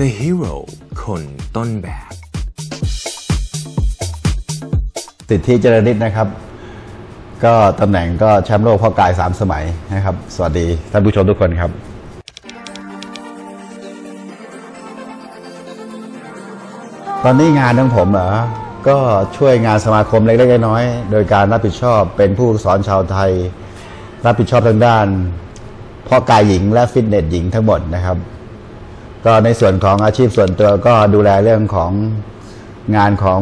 The Hero คนต้นแบบสิทธิเจริญฤทธิ์นะครับ ก็ตำแหน่งก็แชมป์โลกพ่อกาย 3 สมัยนะครับ สวัสดีท่านผู้ชมทุกคนครับตอนนี้งานของผมเหรอ ก็ช่วยงานสมาคมเล็กๆน้อยๆโดยการรับผิดชอบเป็นผู้สอนชาวไทย รับผิดชอบทางด้านพ่อกายหญิงและฟิตเนสหญิงทั้งหมดนะครับ ก็ในส่วนของอาชีพส่วนตัวก็ดูแลเรื่องของงานของ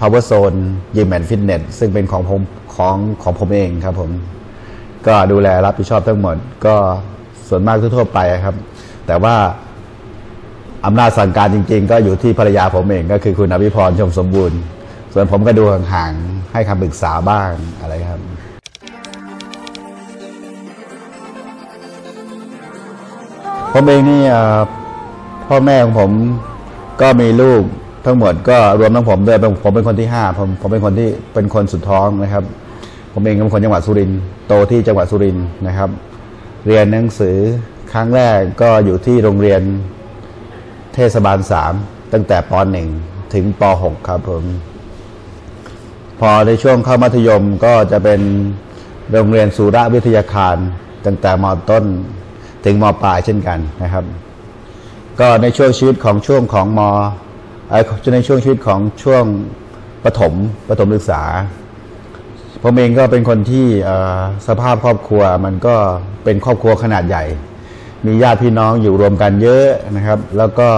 Power Zone Gym and Fitness ซึ่งเป็นของผมของของผมเองครับผม ก็ดูแลรับผิดชอบทั้งหมด ก็ส่วนมากทั่วๆไปครับ แต่ว่าอำนาจสั่งการจริง ๆ ก็อยู่ที่ภรรยาผมเอง ก็คือคุณอภิพรชมสมบูรณ์ ส่วนผมก็ดูห่างๆให้คำปรึกษาบ้างอะไรครับผมเองนี่อ่อ พ่อแม่ของผมก็มีลูกทั้งหมดก็รวมทั้งผมด้วยผมเป็นคนที่ห้าผมผมเป็นคนที่เป็นคนสุดท้องนะครับ ผมเองเป็นคนจังหวัดสุรินทร์โตที่จังหวัดสุรินทร์นะครับ เรียนหนังสือครั้งแรกก็อยู่ที่โรงเรียนเทศบาลสามตั้งแต่ปหนึ่งถึงปหกครับผมพอในช่วงเข้ามัธยมก็จะเป็นโรงเรียนสุรวิทยาคารตั้งแต่มต้นถึงมปลายเช่นกันนะครับ ก็ในช่วงชีวิตของช่วงของมอ่อในช่วงชีวิตของช่วงประถมประถมศึกษาผมเองก็เป็นคนที่สภาพครอบครัวมันก็เป็นครอบครัวขนาดใหญ่ มีญาติพี่น้องอยู่รวมกันเยอะนะครับ แล้วก็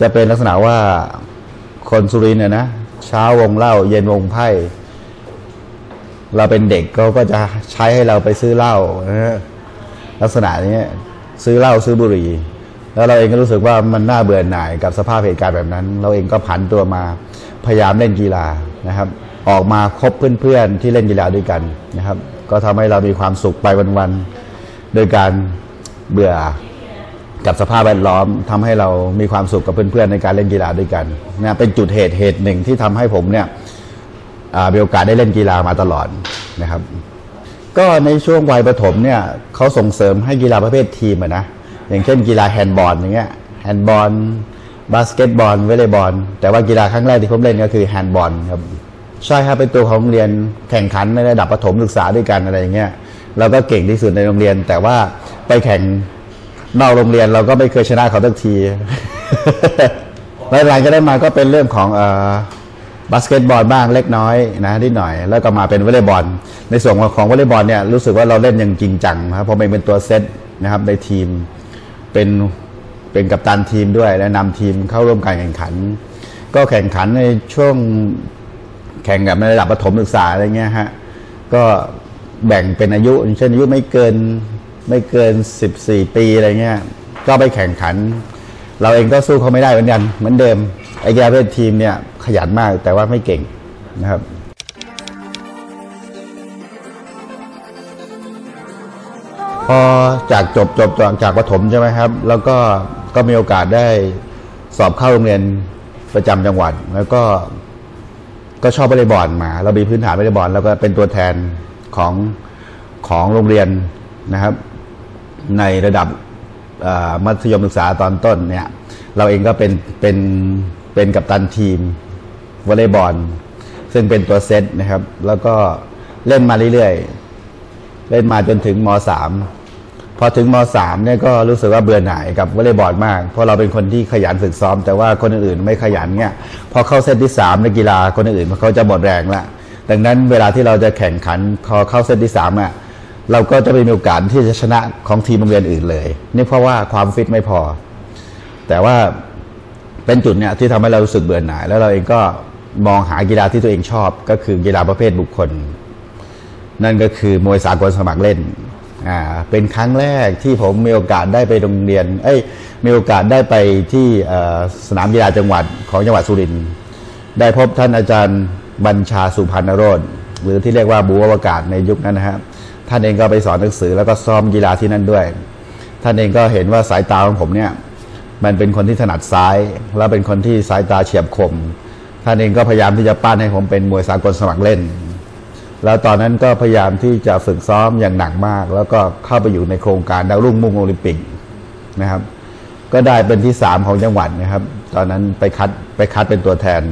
จะเป็นลักษณะว่าคนสุรินทร์เนี่ยนะเช้าวงเหล้าเย็นวงไพ่เราเป็นเด็กเขาก็จะใช้ให้เราไปซื้อเหล้านะลักษณะนี้ ซื้อเหล้าซื้อบุหรี่ แล้วเราเองก็รู้สึกว่ามันน่าเบื่อหน่ายกับสภาพเหตุการณ์แบบนั้น เราเองก็ผันตัวมาพยายามเล่นกีฬานะครับ ออกมาคบเพื่อนๆที่เล่นกีฬาด้วยกันนะครับ ก็ทำให้เรามีความสุขไปวันๆโดยการเบื่อกับสภาพแวดล้อมทำให้เรามีความสุขกับเพื่อนๆในการเล่นกีฬาด้วยกันนะเป็นจุดเหตุเหตุหนึ่งที่ทำให้ผมเนี่ยมีโอกาสได้เล่นกีฬามาตลอดนะครับ ก็ในช่วงวัยประถมเนี่ยเขาส่งเสริมให้กีฬาประเภททีมอะนะอย่างเช่นกีฬาแฮนด์บอลอย่างเงี้ยแฮนด์บอลบาสเกตบอลวอลเลย์บอลแต่ว่ากีฬาครั้งแรกที่ผมเล่นก็คือแฮนด์บอลครับใช่ครับเป็นตัวของโรงเรียนแข่งขันในระดับประถมศึกษาด้วยกันอะไรอย่างเงี้ยเราก็เก่งที่สุดในโรงเรียน แต่ว่าไปแข่งนอกโรงเรียนเราก็ไม่เคยชนะเขาสักทีหลังๆก็ได้มาก็เป็นเรื่องของเอ่อ บาสเกตบอลบ้างเล็กน้อยนะนิดหน่อย แล้วก็มาเป็นวอลเลย์บอล ในส่วนของวอลเลย์บอลเนี่ยรู้สึกว่าเราเล่นอย่างจริงจังนะครับผมเองเป็นตัวเซตนะครับในทีมเป็นเป็นกัปตันทีมด้วยและนำทีมเข้าร่วมการแข่งขัน ก็แข่งขันในช่วงแข่งกับในระดับประถมศึกษาอะไรเงี้ยฮะก็แบ่งเป็นอายุเช่นอายุไม่เกินไม่เกิน 14 ปีอะไรเงี้ยก็ไปแข่งขัน เราเองก็สู้เขาไม่ได้เหมือนกันเหมือนเดิม ไอ้แกีฬาประเภททีมเนี่ยขยันมากแต่ว่าไม่เก่งนะครับพอจากจบจบจากประถมใช่ไหมครับ แล้วก็ก็มีโอกาสได้สอบเข้าโรงเรียนประจำจังหวัด แล้วก็ก็ชอบวอลเลย์บอลมา เรามีพื้นฐานวอลเลย์บอลแล้วก็เป็นตัวแทนของของโรงเรียนนะครับ ในระดับมัธยมศึกษาตอนต้นเนี่ย เราเองก็เป็นเป็น เป็นกัปตันทีมวอลเลย์บอลซึ่งเป็นตัวเซตนะครับ แล้วก็เล่นมาเรื่อยๆ เล่นมาจนถึงมสามพอถึงมสามเนี่ยก็รู้สึกว่าเบื่อหน่ายกับวอลเลย์บอลมาก เพราะเราเป็นคนที่ขยันฝึกซ้อม แต่ว่าคนอื่นๆไม่ขยันเนี่ยพอเข้าเซตที่สามในกีฬาคนอื่นๆเขาจะหมดแรงละดังนั้นเวลาที่เราจะแข่งขันพอเข้าเซตที่สามอะเราก็จะไม่มีโอกาสที่จะชนะของทีมโรงเรียนอื่นเลย นี่เพราะว่าความฟิตไม่พอ แต่ว่า เป็นจุดเนี่ยที่ทำให้เรารู้สึกเบื่อหน่าย แล้วเราเองก็มองหากีฬาที่ตัวเองชอบ ก็คือกีฬาประเภทบุคคล นั่นก็คือมวยสากลสมัครเล่นอ่าเป็นครั้งแรกที่ผมมีโอกาสได้ไปโรงเรียน เอ้ยมีโอกาสได้ไปที่สนามกีฬาจังหวัดของจังหวัดสุรินทร์ได้พบท่านอาจารย์บัญชาสุพรรณโรธหรือที่เรียกว่าบูอวกาศในยุคนั้นนะครับท่านเองก็ไปสอนหนังสือแล้วก็ซ้อมกีฬาที่นั่นด้วย ท่านเองก็เห็นว่าสายตาของผมเนี่ย มันเป็นคนที่ถนัดซ้าย แล้วเป็นคนที่สายตาเฉียบคม ท่านเองก็พยายามที่จะปั้นให้ผมเป็นมวยสากลสมัครเล่น แล้วตอนนั้นก็พยายามที่จะฝึกซ้อมอย่างหนักมาก แล้วก็เข้าไปอยู่ในโครงการดาวรุ่งมุ่งโอลิมปิกนะครับ ก็ได้เป็นที่สามของจังหวัดนะครับ ตอนนั้นไปคัดไปคัดเป็นตัวแทน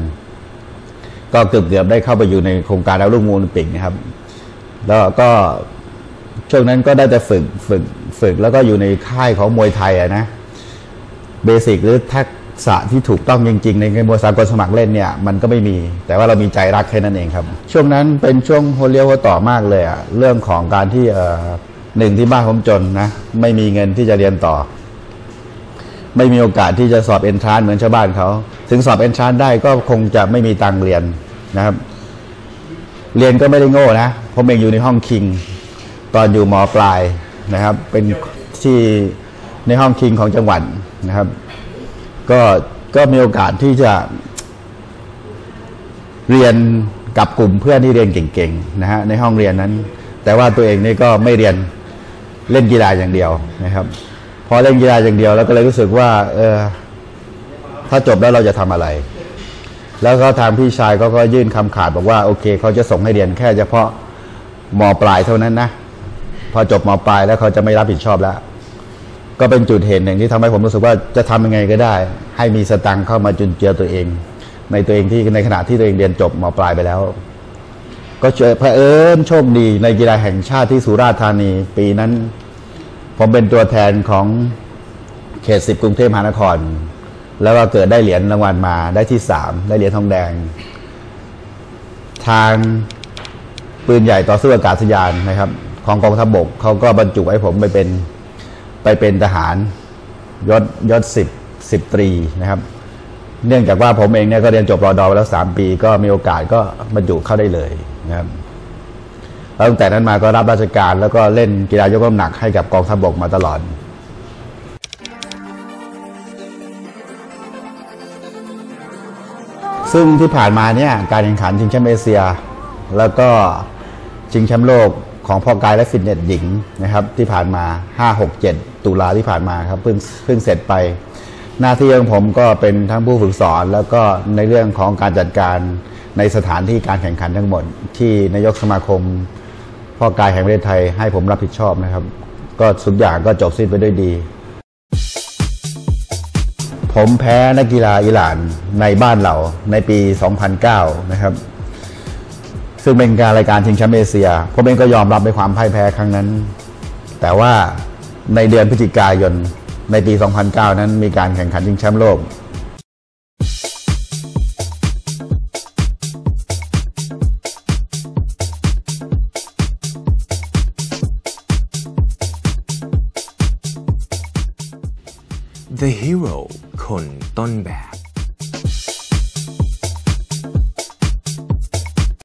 ก็เกือบเกือบได้เข้าไปอยู่ในโครงการดาวรุ่งโอลิมปิกนะครับ แล้วก็ช่วงนั้นก็ได้แต่ฝึกฝึกฝึกแล้วก็อยู่ในค่ายของมวยไทยอะนะ เบสิกหรือทักษะที่ถูกต้องจริง ๆ ในมวยสากลสมัครเล่นเนี่ยมันก็ไม่มี แต่ว่าเรามีใจรักแค่นั้นเองครับ ช่วงนั้นเป็นช่วงโฮเลียวต่อมากเลยอะเรื่องของการที่หนึ่งที่บ้านผมจนนะไม่มีเงินที่จะเรียนต่อ ไม่มีโอกาสที่จะสอบเอนทรานเหมือนชาวบ้านเขาถึงสอบเอนทรานได้ก็คงจะไม่มีตังเรียนนะครับ เรียนก็ไม่ได้โง่นะผมเองอยู่ในห้องคิง ตอนอยู่มปลายนะครับ เป็นที่ ในห้องคิงของจังหวัดนะครับ ก็ก็มีโอกาสที่จะเรียนกับกลุ่มเพื่อนที่เรียนเก่งๆนะฮะในห้องเรียนนั้น แต่ว่าตัวเองนี่ก็ไม่เรียนเล่นกีฬาอย่างเดียวนะครับ พอเล่นกีฬาอย่างเดียวแล้วก็เลยรู้สึกว่า เออถ้าจบแล้วเราจะทำอะไร แล้วก็ทางพี่ชายเขาก็ยื่นคำขาดบอกว่าโอเคเขาจะส่งให้เรียนแค่เฉพาะมปลายเท่านั้นนะ พอจบมปลายแล้วเขาจะไม่รับผิดชอบแล้ว ก็เป็นจุดเหตุหนึ่งที่ทำให้ผมรู้สึกว่าจะทำยังไงก็ได้ ให้มีสตังค์เข้ามาจุนเจือตัวเอง ในตัวเองที่ในขณะที่ตัวเองเรียนจบมปลายไปแล้ว ก็เจอเอิญโชคดีในกีฬาแห่งชาติที่สุราษฎร์ธานี ปีนั้น ผมเป็นตัวแทนของเขตสิบกรุงเทพมหานคร แล้วก็เกิดได้เหรียญรางวัลมาได้ที่สามได้เหรียญทองแดง ทางปืนใหญ่ต่อสู้อากาศยานนะครับ ของกองทัพบกเขาก็บรรจุให้ผมไปเป็น ไปเป็นทหารยศยศสิบสิบตรีนะครับ เนื่องจากว่าผมเองเนี่ยก็เรียนจบรอดอมาแล้วสามปี ก็มีโอกาสก็บรรจุเข้าได้เลยนะครับแล้วตั้งแต่นั้นมาก็รับราชการแล้วก็เล่นกีฬายกน้ำหนักให้กับกองทัพบกมาตลอดซึ่งที่ผ่านมาเนี่ยการแข่งขันชิงแชมป์เอเชีย แล้วก็ชิงแชมป์โลกของพ่อกายและฟิตเนสหญิงนะครับ ที่ผ่านมา 5 6 7 ตุลาที่ผ่านมาครับเพิ่งเพิ่งเสร็จไป หน้าที่ของผมก็เป็นทั้งผู้ฝึกสอน แล้วก็ในเรื่องของการจัดการในสถานที่การแข่งขันทั้งหมด ที่นายกสมาคมพ่อกายแห่งประเทศไทยให้ผมรับผิดชอบนะครับ ก็สุดอย่างก็จบสิ้นไปด้วยดี ผมแพ้นักกีฬาอิหร่านในบ้านเราในปี 2009 นะครับซึ่งเป็นการรายการชิงแชมป์เอเชียผมเองก็ยอมรับในความพ่ายแพ้ครั้งนั้น แต่ว่า ในเดือนพฤศจิกายน ในปี 2009 นั้นมีการแข่งขันชิงแชมป์โลก The Hero คนต้นแบบ